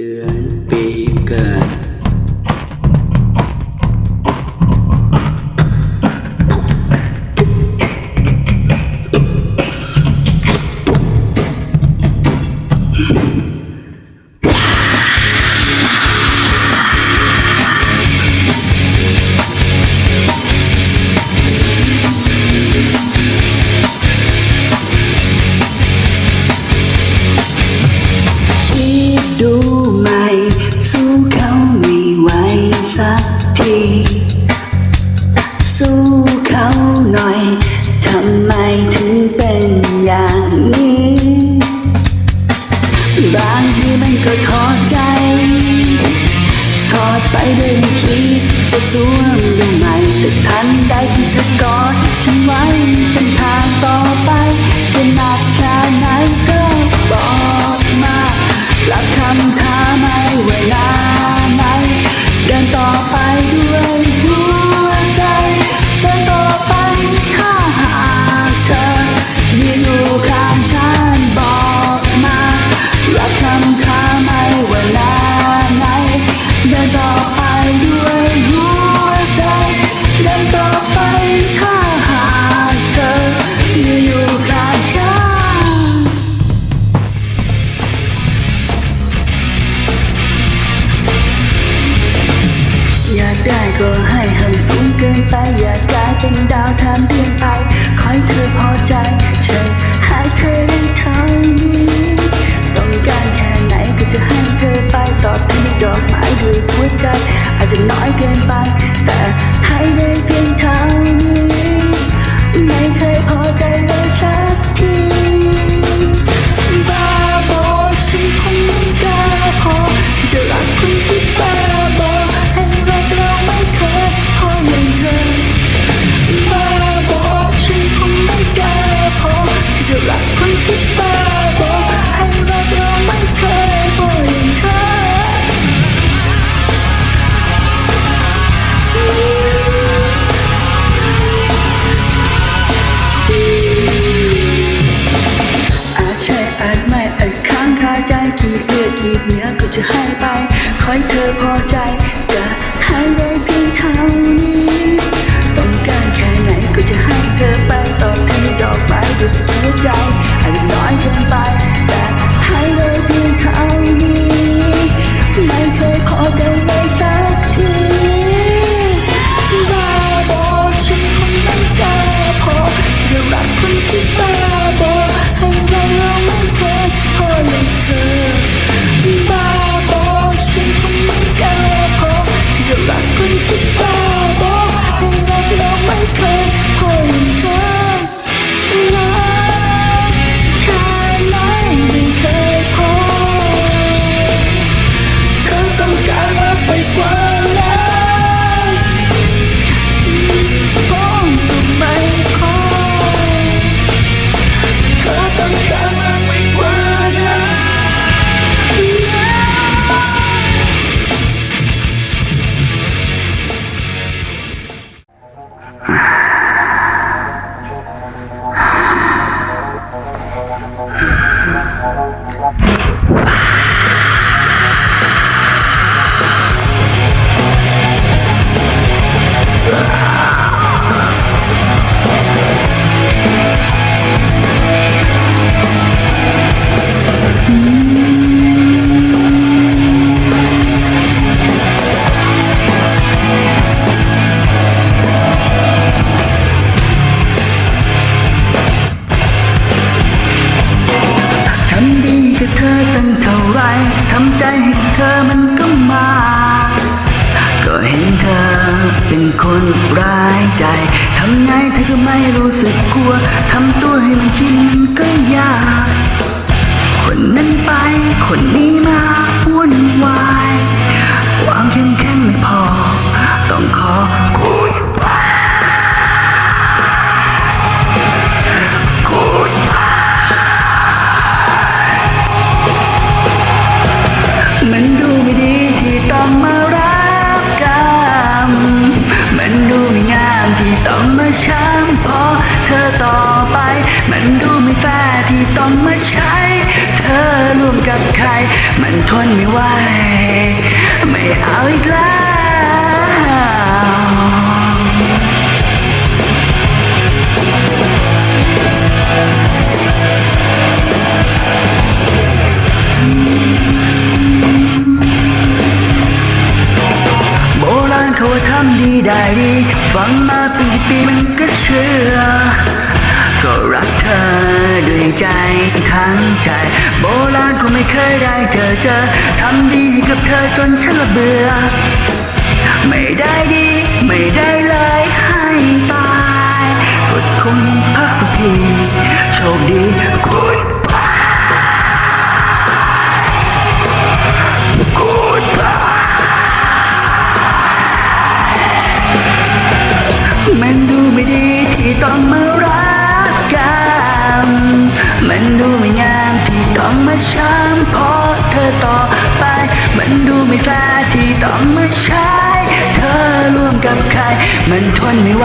เดือนปีเกิด จะสวมดวงใหม่แต่ทันใดที่เธอกอดฉันไว้เส้นทางต่อไป จะหนักแค่ไหนก็บอกมาลับคำท้าไม่ไว้นาไหนเดินต่อไปด้วยหัวใจเดินต่อไปถ้าหากเธอยืนอยู่ข้างฉันบอกมาลับคำท้า ให้เธอพอใจ คนร้ายใจ ทำไงเธอก็ไม่รู้สึกกลัว ทำตัวให้มันชินก็ยาก คนนั้นไปคนนี้ันดูไม่แฟร์ที่ต้องมาใช้ เธอร่วมกับใคร มันทนไม่ไหว ไม่เอาอีกแล้วเขาทำดีได้ดีฟังมาปีๆปีมันก็เชื่อ ก็รักเธอด้วยใจทั้งใจ โบราณก็ไม่เคยได้เจอเจอทำดีกับเธอจนฉันละเบื่อ ไม่ได้ดีไม่ได้เลยให้ตายกดคงพักสักทีโชคดีกุณ มันดูไม่งามที่ต้องมาช้ำเพราะเธอต่อไป มันดูไม่แฟร์ที่ต้องมาใช้ เธอร่วมกับใคร มันทนไม่ไหว